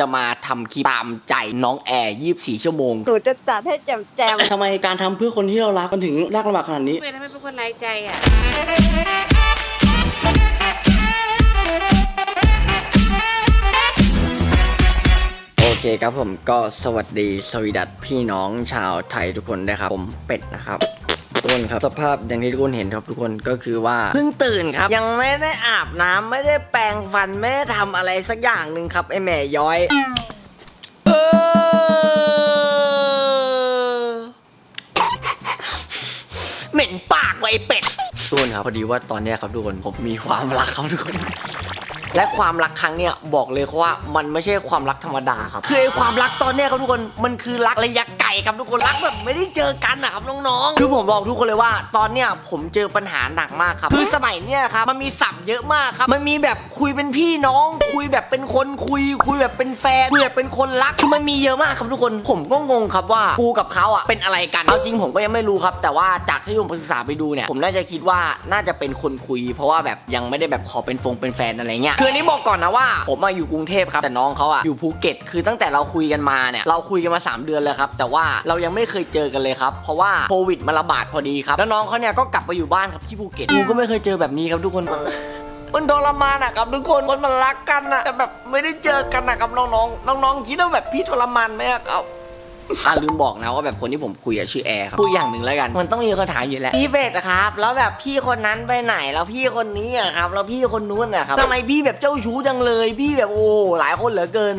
จะมาทำคลิปตามใจน้องแอร์ 24 ชั่วโมง หนูจะจัดให้แจมแจมทำไมการทำเพื่อคนที่เรารักมันถึงยากลำบากขนาดนี้เป็นทำไมเป็นคนไร้ใจอะโอเคครับผมก็สวัสดีสวีดัตพี่น้องชาวไทยทุกคนนะครับ ผมเป็ดนะครับ ทุกคนครับ สภาพอย่างที่ทุกคนเห็นครับทุกคนก็คือว่าเพิ่งตื่นครับ ยังไม่ได้อาบน้ำไม่ได้แปรงฟันไม่ได้ทำอะไรสักอย่างหนึ่งครับไอแม่ย้อยเออเหม็นปากไวะไอ้เป็ดทุกคนครับพอดีว่าตอนเนี้ยครับทุกคนผมมีความรักครับทุกคน และความรักครั้งเนี้ยบอกเลยว่ามันไม่ใช่ความรักธรรมดาครับคือไอ้ความรักตอนเนี้ยครับทุกคนมันคือรักระยะไกลครับทุกคนรักแบบไม่ได้เจอกันนะครับน้องๆคือผมบอกทุกคนเลยว่า ตอนเนี้ยผมเจอปัญหาหนักมากครับคือสมัยเนี้ยครับมันมีศัพท์เยอะมากครับมันมีแบบคุยเป็นพี่น้อง คุยแบบเป็นคนคุย คุยแบบเป็นแฟนคุยแบบเป็นคนรักคือมันมีเยอะมากครับทุกคนผมก็งงครับว่ากูกับเขาอะเป็นอะไรกันเอาจริงผมก็ยังไม่รู้ครับ แต่ว่าจากที่ผมไปศึกษาไปดูเนี่ยผมน่าจะคิดว่าน่าจะเป็นคนคุย เพราะว่าแบบยังไม่ได้แบบขอเป็นฟงเป็นแฟนอะไรเงี้ยคืออันนี้บอกก่อนนะว่า ผมมาอยู่กรุงเทพครับ แต่น้องเขาอะอยู่ภูเก็ต คือตั้งแต่เราคุยกันมาเนี่ย เราคุยกันมา 3 เดือนเลยครับ แต่ว่าเรายังไม่เคยเจอกันเลยครับ เพราะว่าโควิดมันระบาดพอดีครับ แล้วน้องเขาเนี่ยก็กลับไปอยู่บ้านครับที่ภูเก็ตกูก็ไม่เคยเจอแบบนี้ครับทุกคนมันทรมานอะครับทุกคนคนมันรักกันอะแต่แบบไม่ได้เจอกันอะครับน้องๆน้องๆคิดว่าแบบพี่ทรมานไหมครับ อ่าลืมบอกนะว่าแบบคนที่ผมคุยอะชื่อแอร์ครับพูดอย่างหนึ่งแล้วกัน มันต้องมีคำถามอยู่แล้วพี่เบสอะครับ แล้วแบบพี่คนนั้นไปไหน แล้วพี่คนนี้อะครับ แล้วพี่คนนู้นอะครับทำไมพี่แบบเจ้าชู้จังเลย พี่แบบโอ้โหหลายคนเหลือเกิน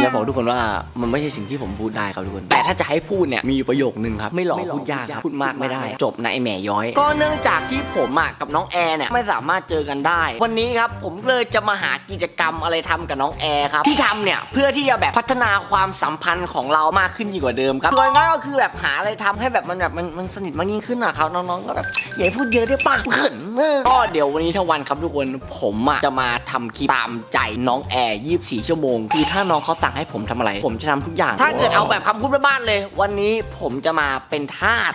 ผมจะบอกทุกคนว่ามันไม่ใช่สิ่งที่ผมพูดได้ครับทุกคน แต่ถ้าจะให้พูดเนี่ยมีอยู่ประโยคนึงครับไม่หลอกพูดยากครับพูดมากไม่ได้ จบนะไอแหม่ย้อย ก็เนื่องจากที่ผมอะกับน้องแอร์เนี่ยไม่สามารถเจอกันได้ วันนี้ครับผมเลยจะมาหากิจกรรมอะไรทำกับน้องแอร์ครับที่ทำเนี่ยเพื่อที่จะแบบพัฒนาความสัมพันธ์ของเรามากขึ้นยิ่งกว่าเดิมครับโดยง่ายก็คือแบบหาอะไรทำให้แบบมันแบบมันมันสนิทมากยิ่งขึ้นอะครับน้องๆก็แบบอย่าให้พูดเยอะได้ปะเขินเออก็เดี๋ยววันนี้ทั้งวันครับทุกคนผมอะจะมาทำคลิปตามใจน้องแอร์24 ชั่วโมงคือถ้าน้องเขาสั่งให้ผมทำอะไร ผมจะทำทุกอย่าง ถ้าเกิดเอาแบบคำพูดบ้านๆเลย วันนี้ผมจะมาเป็นทาส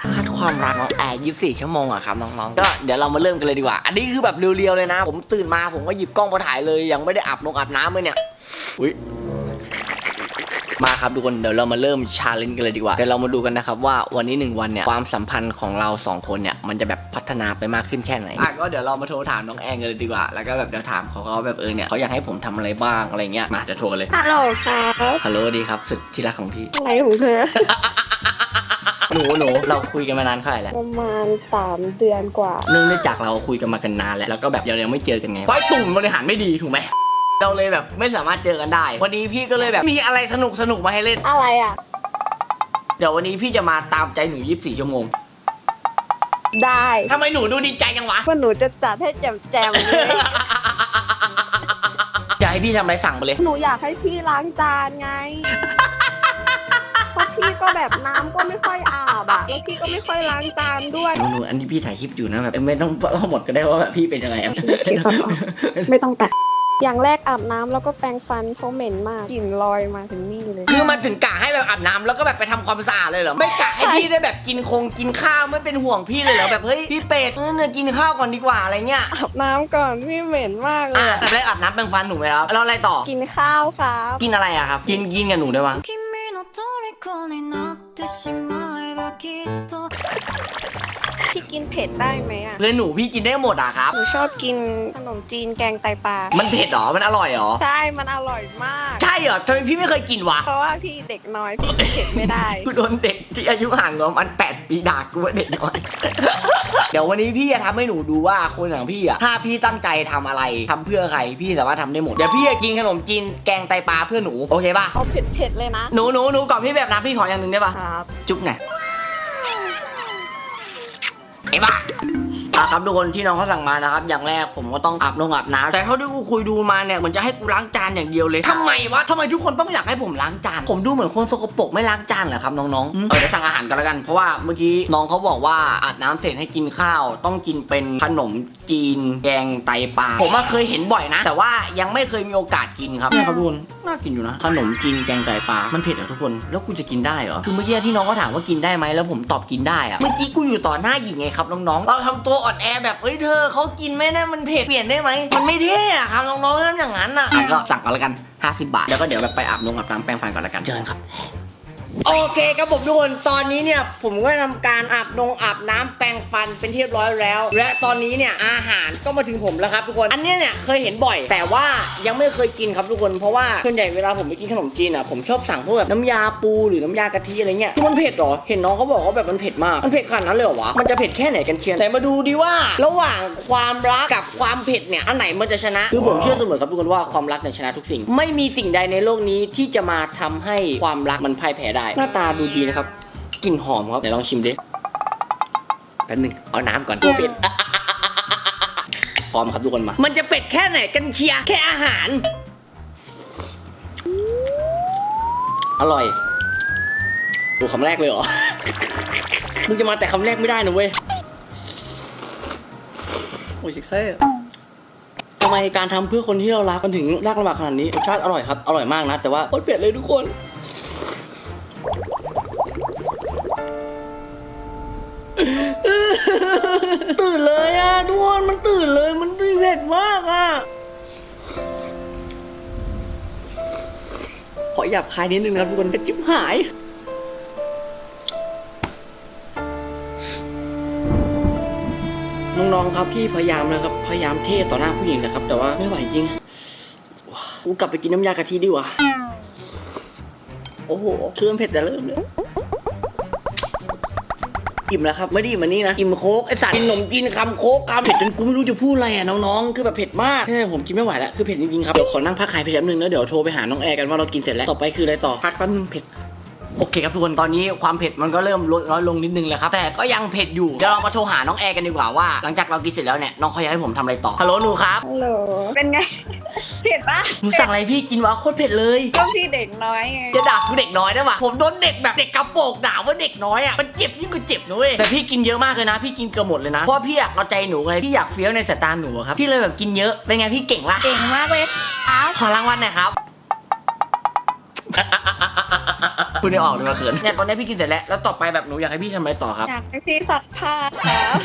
ทาสความรักน้องแอร์24 ชั่วโมงอะครับน้องๆ ก็เดี๋ยวเรามาเริ่มกันเลยดีกว่า อันนี้คือแบบเรียวๆเลยนะ ผมตื่นมาผมก็หยิบกล้องมาถ่ายเลย ยังไม่ได้อาบนงอาบน้ำเลยเนี่ย อุ้ย มาครับทุกคนเดี๋ยวเรามาเริ่มชาเลนจ์กันเลยดีกว่าเดี๋ยวเรามาดูกันนะครับว่าวันนี้หนึ่งวันเนี่ยความสัมพันธ์ของเราสองคนเนี่ยมันจะแบบพัฒนาไปมากขึ้นแค่ไหนอะก็เดี๋ยวเรามาโทรถามน้องแองกันเลยดีกว่า แล้วก็แบบเดี๋ยวถามเขาเขาแบบเออเนี่ยเขาอยากให้ผมทำอะไรบ้างอะไรเงี้ยมาเดี๋ยวโทรกันเลยฮัลโหลครับฮัลโหลดีครับสุดที่รักของพี่ อะไรของเธอ หนูหนูเราคุยกันมานานเท่าไหร่แล้ว ประมาณสามเดือนกว่า เนื่องจากเราคุยกันมากันนานแล้วแล้วก็แบบยังยังไม่เจอกันไงเพราะไอ้ตุ่มบริหารไม่ดีถูกไหม เราเลยแบบไม่สามารถเจอกันได้ วันนี้พี่ก็เลยแบบมีอะไรสนุกสนุกๆมาให้เล่น อะไรอะ เดี๋ยววันนี้พี่จะมาตามใจหนู 24 ชั่วโมงได้ทำไมหนูดูดีใจจังวะว่าหนูจะจัดให้แจมแจมเลยจะให้พี่ทำอะไรสั่งไปเลย หนูอยากให้พี่ล้างจานไง เพราะพี่ก็แบบน้ำก็ไม่ค่อยอาบอะแล้วพี่ก็ไม่ค่อยล้างจานด้วย หนูหนูอันนี้พี่ถ่ายคลิปอยู่นะแบบไม่ต้องเล่าหมดก็ได้ว่าแบบพี่เป็นยังไงอะ ไม่ต้องแปะ อย่างแรกอาบน้ำแล้วก็แปรงฟันเพราะเหม็นมากกลิ่นลอยมาถึงนี่เลย คือมันถึงกะให้แบบอาบน้ำแล้วก็แบบไปทำความสะอาดเลยเหรอ ไม่กะให้พี่ได้แบบกินคงกินข้าวไม่เป็นห่วงพี่เลยเหรอแบบเฮ้ยพี่เป็ดเออเนี่ยกินข้าวก่อนดีกว่าอะไรเงี้ย อาบน้ำก่อนพี่เหม็นมากเล อ่ะ ยอะ แต่ได้อาบน้ำแปรงฟันถูกไหมครับแล้วอะไรต่อ กินข้าวครับ กินอะไรอะครับ กินกินกับหนูได้ปะ 君の虜になってしまえばきっと พี่กินเผ็ดได้ไหมอะเพื่อนหนูพี่กินได้หมดอะครับ หนูชอบกินขนมจีนแกงไตปลา มันเผ็ดเหรอ มันอร่อยเหรอ ใช่ มันอร่อยมาก ใช่เหรอทำไมพี่ไม่เคยกินวะ เพราะว่าพี่เด็กน้อยพี่กินเผ็ดไม่ได้ กูโดนเด็กที่อายุห่างกันประมันแปดปีด่ากูว่าเด็กน้อย เดี๋ยววันนี้พี่จะทำให้หนูดูว่าคนอย่างพี่อะถ้าพี่ตั้งใจทำอะไรทำเพื่อใครพี่สามารถทำได้หมด เดี๋ยวพี่จะกินขนมจีนแกงไตปลาเพื่อหนู โอเคป่ะ เอาเผ็ดๆเลยนะ หนูหนูหนูก่อนพี่แบบน้ำพี่ขออย่างหนึ่งได้ป่ะ ครับ จุ๊บหน่อย ไอ้บ้า อะครับทุกคนที่น้องเขาสั่งมานะครับอย่างแรกผมก็ต้องอาบนงอาบน้ำแต่เท่าที่กูคุยดูมาเนี่ยเหมือนจะให้กูล้างจานอย่างเดียวเลยทำไมวะทำไมทุกคนต้องอยากให้ผมล้างจาน ผมดูเหมือนคนสกปรกไม่ล้างจานเหรอครับน้องๆอืมเออเดี๋ยวสั่งอาหารกันแล้วกันเพราะว่าเมื่อกี้น้องเขาบอกว่าอาบน้ำเสร็จให้กินข้าว ต้องกินเป็นขนมจีนแกงไตปลาผมอะเคยเห็นบ่อยนะ แต่ว่ายังไม่เคยมีโอกาสกินครับเนี่ยครับทุกคนน่ากินอยู่นะ ขนมจีนแกงไตปลามันเผ็ดเหรอทุกคนแล้วกูจะกินได้เหรอคือเมื่อกี้ที่น้องเขาถามว่ากินได้ไหมแล้วผมตอบกินได้อะเมื่อกี้กูอยู่ต่อหน้าหญิงไงครับน้องๆเราทำตัวอ่อนแอแบบเฮ้ยเธอเขากินไม่ได้มันเผ็ดเปลี่ยนได้ไหมมันไม่เท่อะครับน้องๆทำอย่างนั้นอะอะก็สั่งกันละกัน 50 บาท แล้วก็เดี๋ยวแบบไปอาบน้ำอาบน้ำแปรงฟันก่อนละกันเจอกันครับ โอเคครับผมทุกคนตอนนี้เนี่ยผมก็ทำการอาบนงอาบน้ำแปรงฟันเป็นที่เรียบร้อยแล้ว และตอนนี้เนี่ยอาหารก็มาถึงผมแล้วครับทุกคนอันเนี้ยเนี่ยเคยเห็นบ่อย แต่ว่ายังไม่เคยกินครับทุกคนเพราะว่าส่วนใหญ่เวลาผมไปกินขนมจีนอะผมชอบสั่งพวกแบบน้ำยาปูหรือน้ำยากะทิอะไรเงี้ยคือมันเผ็ดเหรอเห็นน้องเขาบอกว่าแบบมันเผ็ดมากมันเผ็ดขนาดนั้นเลยเหรอวะมันจะเผ็ดแค่ไหนกันเชียวแต่มาดูดีว่า ระหว่างความรักกับความเผ็ดเนี่ยอันไหนมันจะชนะ คือผมเชื่อเสมอครับทุกคนว่าความรักเนี่ยชนะทุกสิ่ง ไม่มีสิ่งใดในโลกนี้ที่จะมาทำให้ความรักมันพ่ายแพ้ได้หน้าตาดูดีนะครับกลิ่นหอมครับไหนลองชิมดิแป๊บนึงเอาน้ำก่อนเผ็ดอะอะอะอะอะอะพร้อมครับทุกคนมา มันจะเป็ดแค่ไหนกันเชียร์แค่อาหาร อร่อยดูคำแรกเลยเหรอ มึงจะมาแต่คำแรกไม่ได้นะเว้ย โอ้ยแค่ทำไมการทำเพื่อคนที่เรารักมันถึงยากลำบากขนาดนี้รสชาติอร่อยครับ อร่อยมากนะ แต่ว่าโคตรเผ็ดเลยทุกคนตื่น อนมันตื่นเลยมันตื่นเผ็ดมากอะ ขอหยาบคายนิดนึงนะทุกคนเป็นจิ๊บหาย น้องๆครับพี่พยายามนะครับ พยายามเท่ต่อหน้าผู้หญิงนะครับ แต่ว่าไม่ไหวจริงว้ากูกลับไปกินน้ำยากะทิดีกว่า โอ้โหเครื่องเผ็ดแต่เริ่มเลย อิ่มแล้วครับ ไม่ได้อิ่มอันนี้นะ อิ่มโคกไอสัตว์กินขนมจีนคำโคกคำเผ็ดจนกูไม่รู้จะพูดอะไรอะน้องๆ คือแบบเผ็ดมากใช่ผมกินไม่ไหวแล้ว คือเผ็ดจริงๆครับ เดี๋ยวขอนั่งพักหายไปแป๊บนึงแล้วเดี๋ยวโทรไปหาน้องแอร์กันว่าเรากินเสร็จแล้ว ต่อไปคืออะไรต่อ พักแป๊บนึงเผ็ดโอเคครับทุกคนตอนนี้ความเผ็ดมันก็เริ่มลดน้อยลงนิดนึงแล้วครับแต่ก็ยังเผ็ดอยู่เดี๋ยวเรามาโทรหาน้องแอร์กันดีกว่าว่าหลังจากเรากินเสร็จแล้วเนี่ยน้องเขาอยากให้ผมทำอะไรต่อฮัลโหลหนูครับฮัลโหลเป็นไง เผ็ดปะหนูสั่งอะไรพี่กินวะโคตรเผ็ดเลยก็พี่เด็กน้อยไง จะด่ากูเด็กน้อยได้ปะผมโดนเด็กแบบเด็กกระโปรงด่าว่าเด็กน้อยอะมันเจ็บยิ่งกว่าเจ็บนะเว้ยแต่พี่กินเยอะมากเลยนะ พี่กินเกือบหมดเลยนะเพราะพี่อยากเอาใจหนูไงพี่อยากเฟี้ยวในสายตาหนูอะครับพี่เลยแบบกินเยอะเป็นไงพี่เก่งละเก่งมากเลยอ้าวขอรางวัลหน่อยครับ คุณได้ออกเลยมาเขินเนี่ยตอนนี้พี่กินเสร็จแล้วแล้วต่อไปแบบหนูอยากให้พี่ทำอะไรต่อครับ อยากให้พี่ซักผ้าครับ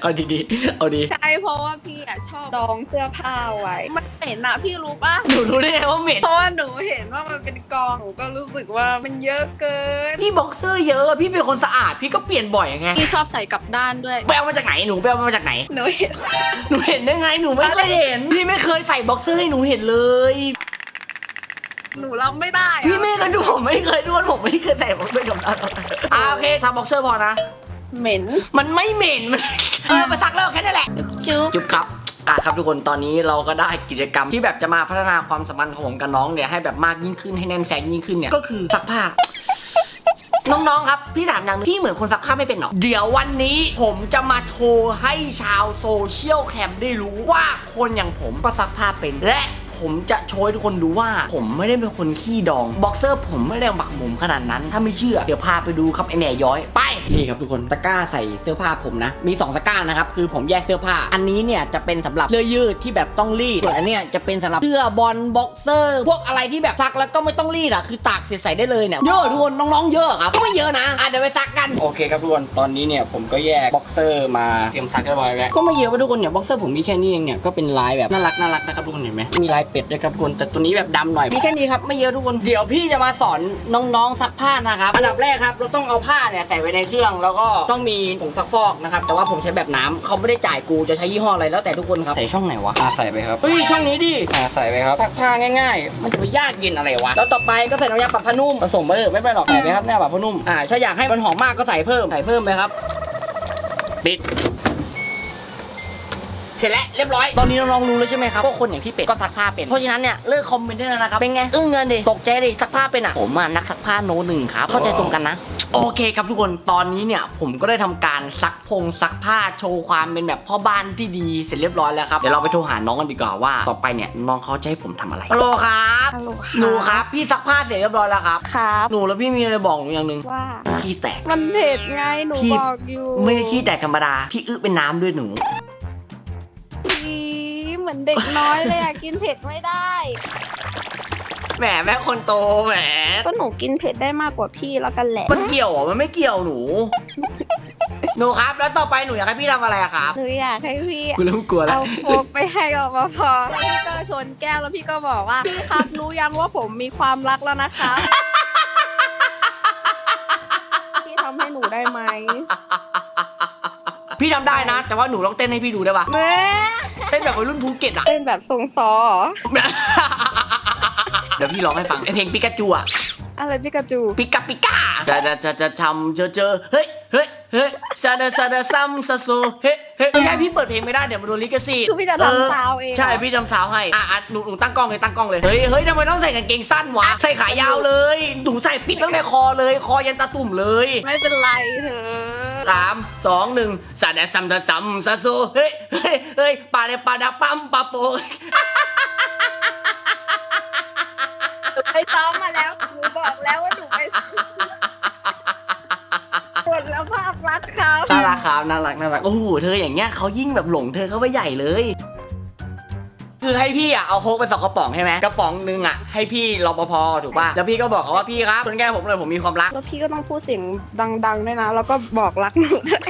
เอาดีๆเอาดีใช่เพราะว่าพี่อะชอบดองเสื้อผ้าไว้มันเหม็นอะพี่รู้ปะหนูรู้ได้ไงว่าเหม็นเพราะว่าหนูเห็นว่ามันเป็นกองหนูก็รู้สึกว่ามันเยอะเกินพี่บ็อกเซอร์เยอะอะพี่เป็นคนสะอาดพี่ก็เปลี่ยนบ่อยไงพี่ชอบใส่กลับด้านด้วยไปเอามาจากไหนหนูไปเอามาจากไหนหนูเห็นหนูเห็นได้ไงหนูไม่เคยเห็นพี่ไม่เคยใส่บ็อกเซอร์ให้หนูเห็นเลย หนูรับไม่ได้อะพี่ไม่เคยดูผมไม่เคยดูผมไม่เคยใส่บ็อกเซอร์กับด้านอ่าโอเคทำบ็อกเซอร์พอนะ เหม็น มันไม่เหม็นมัน เออมาซักแล้วแค่นั้นแหละ จุ๊บ จุ๊บครับอะครับทุกคนตอนนี้เราก็ได้กิจกรรมที่แบบจะมาพัฒนาความสัมพันธ์ของผมกับน้องเนี่ยให้แบบมากยิ่งขึ้นให้แน่นแฟนยิ่งขึ้นเนี่ยก็คือซักผ้า น้องๆครับพี่ถามอย่างหนึงพี่เหมือนคนซักผ้าไม่เป็นหรอเดี๋ยววันนี้ผมจะมาโชว์ให้ชาวโซเชียลแคมได้รู้ว่าคนอย่างผมก็ซักผ้าเป็น และ ผมจะโชว์ให้ทุกคนดูว่า ผมไม่ได้เป็นคนขี้ดองบ็อกเซอร์ผมไม่ได้หมักหมมขนาดนั้น ถ้าไม่เชื่อเดี๋ยวพาไปดูครับไอแหน่ย้อยไปนี่ครับทุกคนตะกร้าใส่เสื้อผ้าผมนะ มี 2 ตะกร้านะครับคือผมแยกเสื้อผ้า อันนี้เนี่ยจะเป็นสำหรับเสื้อยืดที่แบบต้องรีดส่วนอันเนี้ยจะเป็นสำหรับเสื้อบอลบ็อกเซอร์พวกอะไรที่แบบซักแล้วก็ไม่ต้องรีดอะคือตากเสียใส่ได้เลยเนี่ยเยอะทุกคนน้องๆเยอะครับก็ไม่เยอะนะอะเดี๋ยวไปซักกันโอเคครับทุกคนตอนนี้เนี่ยผมก็แยกบ็อกเซอร์มาเตรียมซักเรียบร้อยแล้วก็ไม่เยอะไปทุกคนเนี่ยบ็อกเซอร์ผมมีแค่นี้เองเนี่ยก็เป็นลายแบบน่ารักน่ารักนะครับทุกคนเห็นไหมมีลายเป็ดด้วยครับทุกคนแต่ตัวนี้แบบดำหน่อยมีแค่นี้ครับไม่เยอะทุกคนเดี๋ยวพี่จะมาสอนน้องๆซักผ้านะครับอันดับแรกครับเราต้องเอาผ้าเนี่ยใส่ไว้ในเครื่อง แล้วก็ต้องมีผงซักฟอกนะครับแต่ว่าผมใช้แบบน้ำเขาไม่ได้จ่ายกูจะใช้ยี่ห้ออะไรแล้วแต่ทุกคนครับใส่ช่องไหนวะอ่าใส่ไปครับเฮ้ยช่องนี้ดิอ่าใส่ไปครับซักผ้าง่ายๆ มันจะไปยากเย็นอะไรวะแล้วต่อไปก็ใส่น้ำยาปรับผ้านุ่มผสมไปเลยไม่เป็นไรหรอกใส่ไปครับน้ำยาปรับผ้านุ่มอ่าถ้าอยากให้มันหอมมากก็ใส่เพิ่มใส่เพิ่มไปครับปิดเส ร็จแล้วเรียบร้อย ตอนนี้น้องๆรู้แล้วใช่ไหมครับว่าคนอย่างพี่เป็ดก็ซักผ้าเป็น เพราะฉะนั้นเนี่ยเลิกคอมเมนต์ได้แล้วนะครับ เป็นไง อึ้งเงินดิ ตกใจดิซักผ้าเป็นอะ ผมอะนักซักผ้าโนหนึ่งครับ เข้าใจตรงกันนะ โอเคครับทุกคน ตอนนี้เนี่ยผมก็ได้ทำการซักพงซักผ้าโชว์ความเป็นแบบพ่อบ้านที่ดีเสร็จเรียบร้อยแล้วครับ เดี๋ยวเราไปโทรหาน้องกันดีกว่าว่า ต่อไปเนี่ยน้องเขาจะให้ผมทำอะไรฮัลโหลครับฮัลโหลหนูครับ พี่ซักผ้าเสร็จเรียบร้อยแล้วครับ ครับ หนูแล้วพี่มีอะไรบอกหนูอย่างหนึ่งว่า ขี้แตก มันเผ็ดไงหนูพี่ บอกอยู่ไม่ใช่ขี้แตกธรรมดา พี่อึเป็นน้ำด้วยหนูอีเห มือนเด็กน้อยเลยอะกินเผ็ดไม่ได้แหมแม่คนโตแหมก็หนูกินเผ็ดได้มากกว่าพี่แล้วกันแหละมันเกี่ยวเหรอมันไม่เกี่ยวหนู หนูครับ แล้วต่อไปหนูอยากให้พี่ทำอะไรอะครับ หนูอยากให้พี่กูเริ่มกลัวแล้ว เอาโคกไปให้รปภแล้วพี่ก็ชนแก้วแล้วพี่ก็บอกว่าพี่ครับรู้ยังว่าผมมีความรักแล้วนะคะพี่ทำให้หนูได้ไหมพี่ทำได้นะ แต่ว่าหนูต้องเต้นให้พี่ดูได้ปะแม่ เต้นแบบวัยรุ่นภูเก็ตอะเต้นแบบทรงซอเหรอเดี๋ยวพี่ร้องให้ฟังไอเพลงปิกาจูอะอะไรพี่กระจูปิกาปิกาจะจะจะจะทำเจอเจอเฮ้ยเฮ้ยเฮ้ยซาดาซาดาซัมซาโซเฮ้ยเฮ้ยไม่ได้พี่เปิดเพลงไม่ได้เดี๋ยวมันโดนลิขสิทธิ์คือพี่จะทำซาวเองเหรอใช่พี่ทำซาวให้อะอะหนูหนูตั้งกล้องเลยตั้งกล้องเลยเฮ้ยเฮ้ยทำไมต้องใส่กางเกงสั้นวะใส่ขายาวเลยหนูใส่ปิดตั้งแต่คอเลย คอยันตาตุ่มเลย ไม่เป็นไรเธอ สามสองหนึ่งซาดาซัมซาซัมซาโซเฮ้ยเฮ้ยเฮ้ยปาเดปาดาปั๊มปาโปไปซ้อมมาแล้วหนูบอกแล้วว่าหนูไปหมดแล้วภาพลักษณ์เขาน่ารักครับน่ารักน่ารักโอ้โหเธออย่างเงี้ยเขายิ่งแบบหลงเธอเข้าไปใหญ่เลย คือให้พี่อะเอาโค้กไปสองกระป๋องใช่ไหมกระป๋องหนึงอะให้พี่รปภถูกป่ะแล้วพี่ก็บอกเขาว่าพี่ครับคนแก้ผมเลยผมมีความรัก แล้วพี่ก็ต้องพูดเสียงดังๆด้วยนะ แล้วก็บอกรักหนูด้วย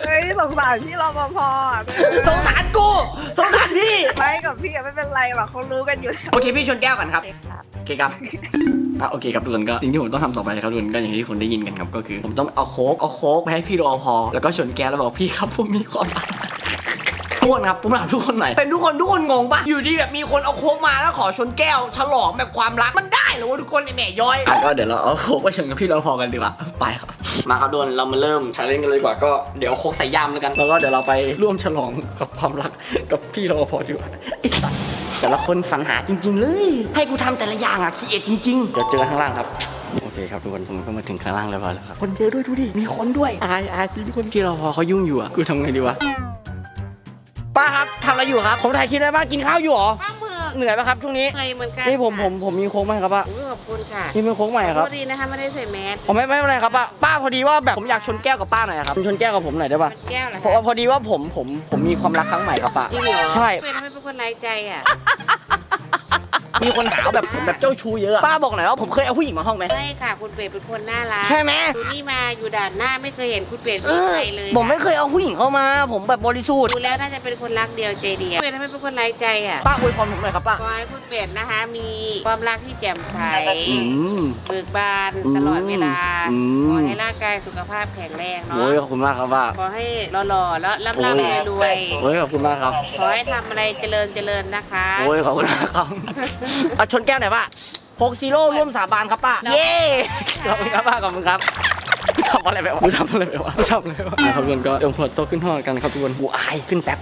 เฮ้ยสงสารพี่รปภอะสงสารกูสงสารพี่ไม่กับพี่อะไม่เป็นไรหรอกเขารู้กันอยู่แล้วโอเคพี่ชนแก้วกันครับ โอเคครับโอเคครับอะโอเคครับทุกคนก็สิ่งที่ผมต้องทำต่อไปครับทุกคนก็อย่างที่คนได้ยินกันครับก็คือ ผมต้องเอาโค้กเอาโค้กไปให้พี่รอพอแล้วก็ชนแก้วแล้วบอกพี่ครับผมมีความรัก ทุกคนครับผมถามทุกคนหน่อยเป็นทุกคนทุกคนงงปะอยู่ดีแบบมีคนเอาโค้กมาแล้วขอชนแก้ว ฉลองแบบความรักมันได้เหรอวะทุกคนไอแม่ย้อยอะก็เดี๋ยวเราเอาโค้กไปชนกับพี่รอพอกันดีกว่าไปครับ มาครับทุกคนเรามาเริ่มชาเลนจ์กันเลยดีกว่าก็เดี๋ยวเอาโค้กใส่ยามแล้วกันแล้วก็เดี๋ยวเราไปร่วมฉลองกับความรักกับพี่รอพอดีกว่าไอ้สัสแต่ละคนสรรหาจริง ๆ เลย ให้กูทำแต่ละอย่างอะคีเอทจริงๆเดี๋ยวเจอกันข้างล่างครับโอเคครับทุกคนผมก็มาถึงข้างล่างเรียบร้อยแล้วครับคนเยอะด้วยดูดิมีคนด้วยอายอายที่ทุกคนที่เราพอเขายุ่งอยู่อะกูทำไงดีวะ ป้าครับทำอะไรอยู่ครับ ผมถ่ายคลิปได้ป้ากินข้าวอยู่เหรอป้าหมึกเหนื่อยปะครับช่วงนี้เคยเหมือนกันนี่ผมผมผมมีโค้กไหมครับป้าอุ๊ยขอบคุณค่ะนี่เป็นโค้กใหม่ครับโทษดีนะคะไม่ได้ใส่แมสผมไม่ไม่เป็นไรครับป้าป้าพอดีว่าแบบผมอยากชนแก้วกับป้าหน่อยครับชนแก้วกับผมหน่อยได้ปะมันแก้วเหรอเพราะว่าพอดีว่าผมผมผมมีความรักครั้งใหม่ครับป้าจริงเหรอใช่ เป็นทำไมเป็นคนไร้ใจอะ มีคนหาว่าแบบผมแบบเจ้าชู้เยอะป้าบอกหน่อยว่าผมเคยเอาผู้หญิงมาห้องไหม ไม่ค่ะคุณเป็ดเป็นคนน่ารักใช่ไหม ดูนี่มาอยู่ด่านหน้าไม่เคยเห็นคุณเป็ดเอเป็นอใครเลยผมไม่เคยเอาผู้หญิงเข้ามา ผมแบบบริสุทธิ์ดูแล้วน่าจะเป็นคนรักเดียวใจเดียวเป็นทำไมเป็นคนไร้ใจอะป้าอวยพรผมหน่อยครับป้าขอให้คุณเป็ดนะคะ มีความรักที่แจ่มใสอืมเบิกบานอืมตลอดเวลาอืม ขอให้ร่างกายสุขภาพแข็งแรงเนาะโอ้ยขอบคุณมากครับป้า ขอให้หล่อๆแล้วร่ำรวยรวยโอ้ยขอบคุณมากครับขอให้ทำอะไรเจริญเจริญนะคะ โอ้ยขอบคุณมากครับอะชนแก้วหน่อยป้าโคกซีโร่ร่วมสาบานครับป้า เย้ขอบคุณครับป้าขอบคุณครับกูทำอะไรไปวะกูทำอะไรไปวะกูทำอะไรวะนะครับทุกคนก็เดี๋ยวพอโตะขึ้นห้องกันครับทุกคนกูอายขึ้นแป๊บ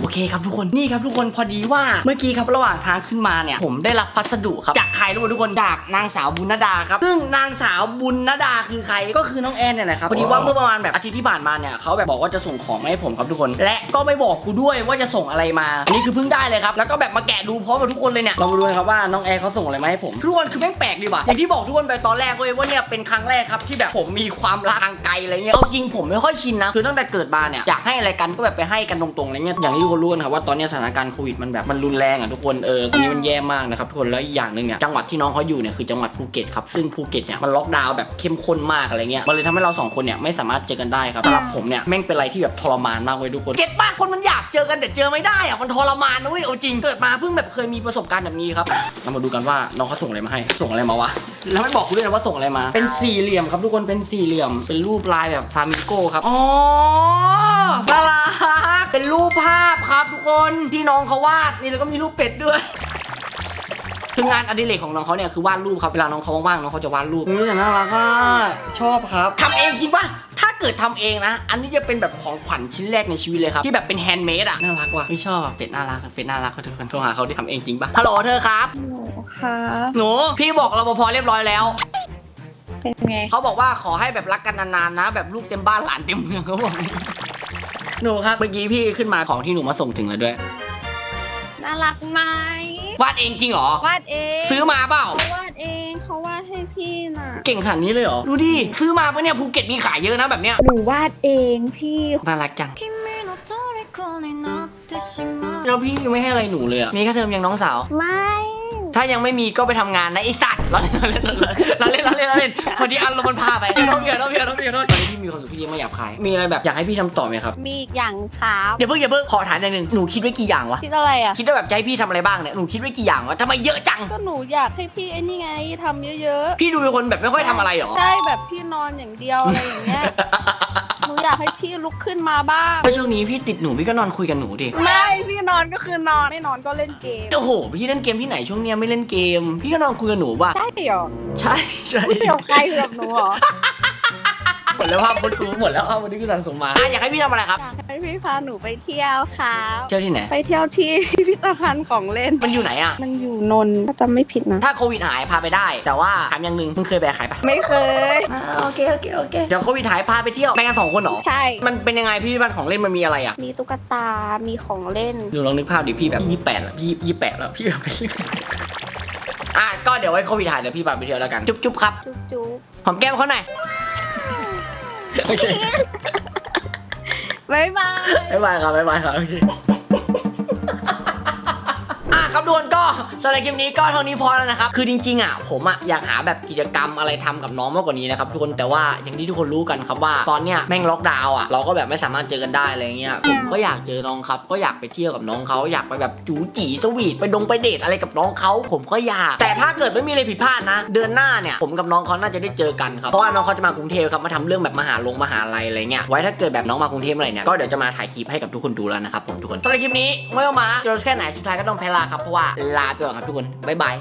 โอเคครับทุกคนนี่ครับทุกคนพอดีว่าเมื่อกี้ครับระหว่างทางขึ้นมาเนี่ยผมได้รับพัสดุครับจากใครรู้ไหมทุกคนจากนางสาวบุญนดาครับซึ่งนางสาวบุญนดาคือใครก็คือน้องแอนเนี่ยแหละครับพอดีว่าเมื่อประมาณแบบอาทิตย์ที่ผ่านมาเนี่ยเขาแบบบอกว่าจะส่งของมาให้ผมครับทุกคน และก็ไม่บอกกูด้วยว่าจะส่งอะไรมานี่คือเพิ่งได้เลยครับแล้วก็แบบมาแกะดูพร้อมกับทุกคนเลยเนี่ยลองดูนะครับว่าน้องแอนเขาส่งอะไรมาให้ผมทุกคนคือแม่งแปลกดีว่ะอย่างที่บอกทุกคนไปตอนแรกเว้ยว่าเนี่ยเป็นครั้งแรกครับที่แบบผมมีความรักทางไกลอะไรเงี้ยเอาจริงผมไม่ค่อยชินนะคือตั้งแต่เกิดมาเนี่ยอยากให้อะไรกันก็แบบไปให้กันตรงๆอะไรเงี้ยอย่างที่ทุกคนรู้นครับว่าตอนนี้สถานการณ์โควิดมันแบบมันรุนแรงอะทุกคนเออตอนนี้มันแย่มากนะครับทุกคนแล้วอีกอย่างหนึ่งเนี่ยจังหวัดที่น้องเขาอยู่เนี่ยคือจังหวัดภูเก็ตครับซึ่งภูเก็ตเนี่ยมันล็อกดาวน์แบบเข้มข้นมากอะไรเงี้ยมันเลยทำให้เราสองคนเนี่ยไม่สามารถเจอกันได้ครับสำหรับผมเนี่ยแม่งเป็นอะไรที่แบบทรมานมากเว้ยทุกคนเก็ตปะคนมันอยากเจอกันแต่เจอไม่ได้อะมันทรมานนะเว้ยเอาจริงเกิดมาเพิ่งแบบเคยมีประสบการณ์แบบนี้ครับเรามาดูกันว่าน้องเขาส่งอะไรมาให้ ส่งอะไรมาวะแล้วไม่บอกกูด้วยนะว่าส่งอะไรมา เป็นสี่เหลี่ยมครับทุกคนเป็นสี่เหลี่ยมเป็นรูปลายแบบฟามิงโกครับอ๋อ น่ารักเป็นรูปภาพครับทุกคนที่น้องเขาวาดนี่แล้วก็มีรูปเป็ดด้วยคืองานอดิเรกของน้องเขาเนี่ยคือวาดรูปครับเวลาน้องเขาว่างๆน้องเขาจะวาดรูปนี่แต่น่ารักอะชอบครับทำเองจริงป่ะถ้าเกิดทำเองนะ อันนี้จะเป็นแบบของขวัญชิ้นแรกในชีวิตเลยครับ ที่แบบเป็นแฮนด์เมดอะน่ารักว่ะไม่ชอบอะเป็ดน่ารักอะเป็ดน่ารักก็ทุกคนโทรหาเขาที่ทำเองจริงป่ะฮัลโหลเธอครับหนูค่ะหนูพี่บอกรปภเรียบร้อยแล้วเป็นไงเขาบอกว่าขอให้แบบรักกันนานๆนะ แบบลูกเต็มบ้านหลานเต็มเมืองเขาบอก หนูครับเมื่อกี้พี่ขึ้นมาของที่หนูมาส่งถึงแล้วด้วย น่ารักไหม วาดเองจริงเหรอ วาดเอง ซื้อมาเปล่า เขาวาดเองเขาวาดให้พี่น่ะ เก่งขนาดนี้เลยเหรอ ดูดิ ซื้อมาปะเนี่ยภูเก็ตมีขายเยอะนะแบบเนี้ย หนูวาดเองพี่ น่ารักจัง 君の虜になってしまう แล้วพี่ยังไม่ให้อะไรหนูเลยอะมีค่าเทอมยังน้องสาว ไม่ ถ้ายังไม่มีก็ไปทำงานนะไอ้สัตว์เราเล่นเราเล่นเราเล่นเราเล่นเราเล่นพอดีอารมณ์มันพาไปน้องเพียน้องเพียน้องเพียน้องตอนนี้พี่มีความสุขพี่ยังไม่อยากขายมีอะไรแบบอยากให้พี่ทำต่อไหมครับมีอีกอย่างครับเดี๋ยวเพิ่งอย่าเพิ่งขอถามอย่างหนึ่งหนูคิดไว้กี่อย่างวะคิดอะไรอะคิดว่าแบบจะให้พี่ทำอะไรบ้างเนี่ยหนูคิดไว้กี่อย่างวะทำไมเยอะจัง ก็หนูอยากให้พี่ไอ้นี่ไงทำเยอะพี่ดูเป็นคนแบบไม่ค่อยทำอะไรหรอ ๆ ใช่แบบพี่นอนอย่างเดียวอะไรอย่างเงี้ย หนูอยากให้พี่ลุกขึ้นมาบ้าง ก็ช่วงนี้พี่ติดหนูพี่ก็นอนคุยกับหนูดิ ไม่พี่นอนก็คือนอนไม่นอนก็เล่นเกมโอ้โห พี่เล่นเกมที่ไหนช่วงเนี้ยไม่เล่นเกม พี่ก็นอนคุยกับหนูป่ะ ใช่เหรอใช่ใช่เกี่ยวใครกับหนูเหรอ หมดแล้วภาพพุทกูหมดแล้วภาพพุทที่กูสั่งส่งมาอะอยากให้พี่ทำอะไรครับ อยากให้พี่พาหนูไปเที่ยวครับ เที่ยวที่ไหน ไปเที่ยวที่พิพิธภัณฑ์ของเล่น มันอยู่ไหนอะมันอยู่นนท์ถ้าจำไม่ผิดนะ ถ้าโควิดหายพาไปได้ แต่ว่าถามอย่างหนึ่งมึงเคยไปกับใครปะไม่เคยอ่าโอเคโอเคโอเค เดี๋ยวโควิดหายพาไปเที่ยวไปกันสองคนเหรอ ใช่ มันเป็นยังไงพี่บ้านของเล่นมันมีอะไรอะมีตุ๊กตา มีของเล่น ดูลองนึกภาพดิพี่แบบยี่แปดแล้วพี่ยี่แปดแล้วพี่แบบไปเล่นอะก็เดี๋ยวไว้โควิดหายเดี๋ยวพี่พาไปเที่ยวแล้วกัน จุ๊บจุ๊บครับ จุ๊บจุ๊บหอมแก้มเขาหน่อย โอเคบ๊ายบาย บ๊ายบายครับบ๊ายบายครับโอเคำหรับคลิปนี้ก็เท่านี้พอแล้วนะครับ คือจริงๆอะผมอะอยากหาแบบกิจกรรมอะไรทำกับน้องมากกว่านี้นะครับทุกคนแต่ว่าอย่างที่ทุกคนรู้กันครับว่าตอนเนี้ยแม่งล็อกดาวน์อะเราก็แบบไม่สามารถเจอกันได้อะไรเงี้ยผมก็อยากเจอน้องครับ ก็อยากไปเที่ยวกับน้องเขาอยากไปแบบจูจีสวีทไปดงไปเดทอะไรกับน้องเขาผมก็อยาก แต่ถ้าเกิดไม่มีอะไรผิดพลาดนะ เดือนหน้าเนี่ยผมกับน้องเขาน่าจะได้เจอกันครับเพราะว่าน้องเขาจะมากรุงเทพครับมาทำเรื่องแบบมหาลงมหาลัยอะไรเงี้ยไว้ถ้าเกิดแบบน้องมากรุงเทพอะไรเนี่ยก็เดี๋ยวจะมาถ่ายคลิปให้กับทุกคนดูแล้วนะครับผมทุกคนสำหรับคลิปนี้ไม่เอามาจะแค่ไหนสุดท้ายก็ต้องแพลาครับเพราะว่าลาไปก่อนครับทุกคน บ๊ายบาย